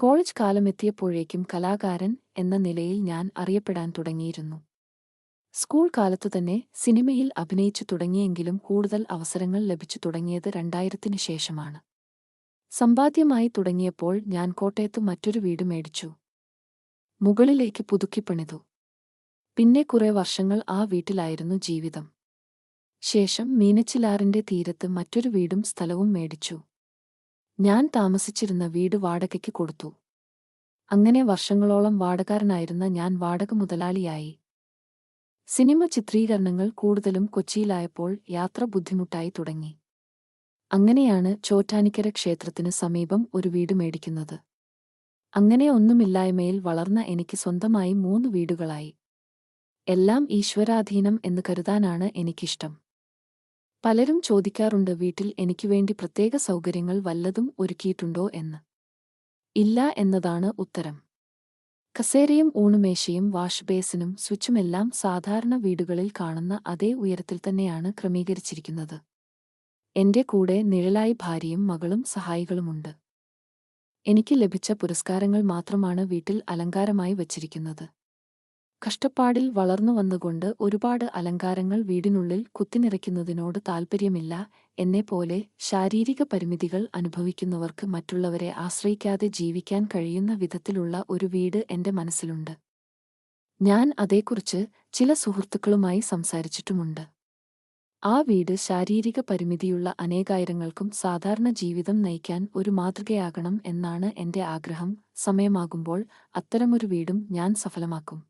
College കാലമെത്തിയപ്പോഴേക്കും കലാകാരൻ എന്ന നിലയിൽ ഞാൻ അറിയപ്പെടാൻ തുടങ്ങിയിരുന്നു. സ്കൂൾ കാലത്തുതന്നെ സിനിമയിൽ അഭിനയിച്ചു തുടങ്ങിയെങ്കിലും കൂടുതൽ അവസരങ്ങൾ ലഭിച്ചു തുടങ്ങിയത് രണ്ടായിരത്തിനു ശേഷമാണ്. സമ്പാദ്യമായി തുടങ്ങിയപ്പോൾ ഞാൻ കോട്ടയത്ത് മറ്റൊരു വീട് മേടിച്ചു. മുകളിലേക്ക് പുതുക്കിപ്പണിതു പിന്നെ കുറെ വർഷങ്ങൾ ആ വീട്ടിലായിരുന്നു ജീവിതം. ശേഷം മീനച്ചിലാറിന്റെ തീരത്ത് മറ്റൊരു വീടും സ്ഥലവും മേടിച്ചു. ഞാൻ താമസിച്ചിരുന്ന വീട് വാടകയ്ക്ക് കൊടുത്തു. അങ്ങനെ വർഷങ്ങളോളം വാടകാരനായിരുന്ന ഞാൻ വാടക മുതലാളിയായി. സിനിമ ചിത്രീകരണങ്ങൾ കൂടുതലും കൊച്ചിയിലായപ്പോൾ യാത്ര ബുദ്ധിമുട്ടായി തുടങ്ങി. അങ്ങനെയാണ് ചോറ്റാനിക്കര ക്ഷേത്രത്തിന് സമീപം ഒരു വീട് മേടിക്കുന്നത്. അങ്ങനെ ഒന്നുമില്ലായ്മയിൽ വളർന്ന എനിക്ക് സ്വന്തമായി മൂന്ന് വീടുകളായി. എല്ലാം ഈശ്വരാധീനം എന്ന് കരുതാനാണ് എനിക്കിഷ്ടം. പലരും ചോദിക്കാറുണ്ട് വീട്ടിൽ എനിക്ക് വേണ്ടി പ്രത്യേക സൗകര്യങ്ങൾ വല്ലതും ഒരുക്കിയിട്ടുണ്ടോ എന്ന്. ഇല്ല എന്നതാണ് ഉത്തരം. കസേരയും ഊണുമേശയും വാഷ്ബേസിനും സ്വിച്ചുമെല്ലാം സാധാരണ വീടുകളിൽ കാണുന്ന അതേ ഉയരത്തിൽ തന്നെയാണ് ക്രമീകരിച്ചിരിക്കുന്നത്. എന്റെ കൂടെ നിഴലായി ഭാര്യയും മകളും സഹായികളുമുണ്ട്. എനിക്ക് ലഭിച്ച പുരസ്കാരങ്ങൾ മാത്രമാണ് വീട്ടിൽ അലങ്കാരമായി വച്ചിരിക്കുന്നത്. കഷ്ടപ്പാടിൽ വളർന്നു വന്നുകൊണ്ട് ഒരുപാട് അലങ്കാരങ്ങൾ വീടിനുള്ളിൽ കുത്തിനിറയ്ക്കുന്നതിനോട് താൽപ്പര്യമില്ല എന്നെപ്പോലെ ശാരീരിക പരിമിതികൾ അനുഭവിക്കുന്നവർക്ക് മറ്റുള്ളവരെ ആശ്രയിക്കാതെ ജീവിക്കാൻ കഴിയുന്ന വിധത്തിലുള്ള ഒരു വീട് എന്റെ മനസ്സിലുണ്ട്. ഞാൻ അതേക്കുറിച്ച് ചില സുഹൃത്തുക്കളുമായി സംസാരിച്ചിട്ടുമുണ്ട്. ആ വീട് ശാരീരിക പരിമിതിയുള്ള അനേകായിരങ്ങൾക്കും സാധാരണ ജീവിതം നയിക്കാൻ ഒരു മാതൃകയാകണം എന്നാണ് എന്റെ ആഗ്രഹം. സമയമാകുമ്പോൾ അത്തരമൊരു വീടും ഞാൻ സഫലമാക്കും.